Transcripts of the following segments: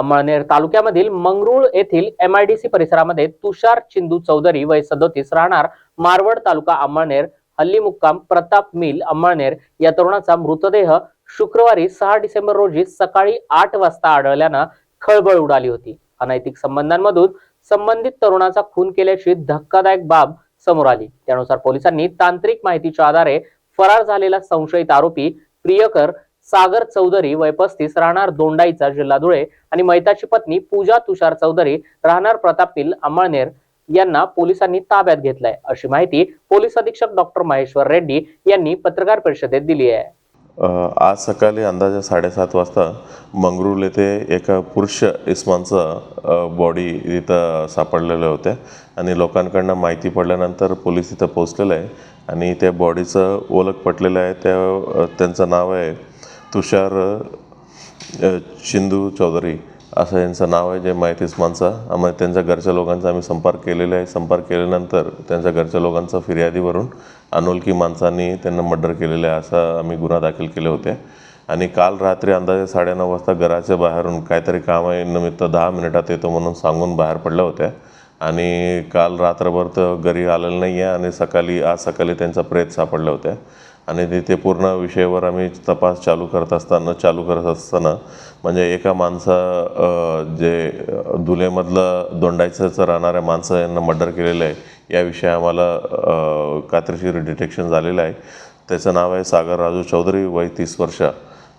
अमळनेर तालुक्यामधील मंगरुळ येथील एमआयडीसी परिसरामध्ये तुषार चिंदू चौधरी वय सदोतीस राहणार मारवड तालुका अमळनेर हल्ली मुक्काम प्रताप मिल अमळनेर या तरुणाचा मृतदेह शुक्रवारी सहा डिसेंबर रोजी सकाळी आठ वाजता आढळल्यानं खळबळ उडाली होती. अनैतिक संबंधांमधून संबंधित तरुणाचा खून केल्याची धक्कादायक बाब समोर आली. त्यानुसार पोलिसांनी तांत्रिक माहितीच्या आधारे फरार झालेला संशयित आरोपी प्रियकर सागर चौधरी वय पस्तीस राहणार दोंडाईचा जिल्हा धुळे आणि मैताची पत्नी पूजा तुषार चौधरी राहणार प्रतापील अंमळनेर यांना पोलिसांनी ताब्यात घेतलाय. अशी माहिती पोलीस अधीक्षक डॉक्टर महेश्वर रेड्डी यांनी पत्रकार परिषदेत दिली आहे. आज सकाळी अंदाजे साडेसात वाजता मंगरूळ येथे एका पुरुष इस्मानचं बॉडी इथं सापडलेल्या होत्या आणि लोकांकडनं माहिती पडल्यानंतर पोलीस इथं पोचलेलं आहे आणि त्या बॉडीचं ओळख पटलेलं आहे. त्या त्यांचं नाव आहे तुषार चिंदू चौधरी असं यांचं नाव आहे जे माहितीच माणसा. आम्ही त्यांच्या घरच्या लोकांचा आम्ही संपर्क केलेला आहे. संपर्क केल्यानंतर त्यांच्या घरच्या लोकांचा फिर्यादीवरून अनोळखी माणसांनी त्यांना मर्डर केलेलं आहे असं आम्ही गुन्हा दाखल केले होते. आणि काल रात्री अंदाजे साडेनऊ वाजता घराच्या बाहेरून काहीतरी कामानिमित्त दहा मिनिटात येतो म्हणून सांगून बाहेर पडल्या होत्या. आणि काल रात्रभर तर घरी आलेलं नाही आहे आणि सकाळी आज सकाळी त्यांचा प्रेत सापडल्या होत्या. आणि तिथे पूर्ण विषयावर आम्ही तपास चालू करत असताना चालू करत असताना म्हणजे एका माणसा जे धुलेमधलं दोंडायचं राहणाऱ्या माणसं यांना मर्डर केलेलं आहे याविषयी आम्हाला अ, डिटेक्शन झालेलं आहे. त्याचं नाव आहे सागर राजू चौधरी वय तीस वर्ष.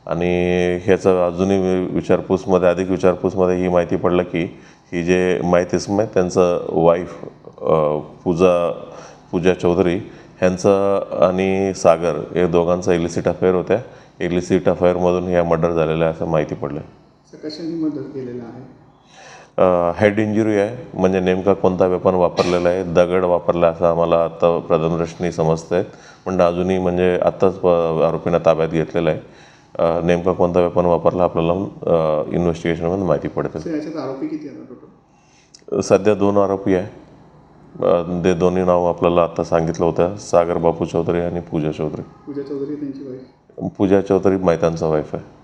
आणि ह्याचं अजूनही विचारपूसमध्ये अधिक विचारपूसमध्ये ही माहिती पडलं की ही जे माहिती त्यांचं वाईफ पूजा पूजा चौधरी ह्यांचं आणि सागर हे दोघांचा इलिसिट अफेअर होत्या. इलिसिट अफेअरमधून ह्या मर्डर झालेल्या आहे असं माहिती पडलं कशाने केलेलं आहे? हेड इंजुरी आहे. म्हणजे नेमका कोणता वेपन वापरलेला आहे? दगड वापरला असं आम्हाला आत्ता प्रथमदर्शनी समजतं आहे पण अजूनही म्हणजे आत्ताच आरोपींना ताब्यात घेतलेलं आहे. नेमका कोणता वेपन वापरला आपल्याला इन्व्हेस्टिगेशनमध्ये माहिती पडते आरोपी किती आहेत सध्या दोन आरोपी आहे. ते दोन्ही नाव आपल्याला आत्ता सांगितलं होतं. सागर बापू चौधरी आणि पूजा चौधरी. पूजा चौधरी त्यांची वाईफ पूजा चौधरी मैतानचा वाईफ आहे.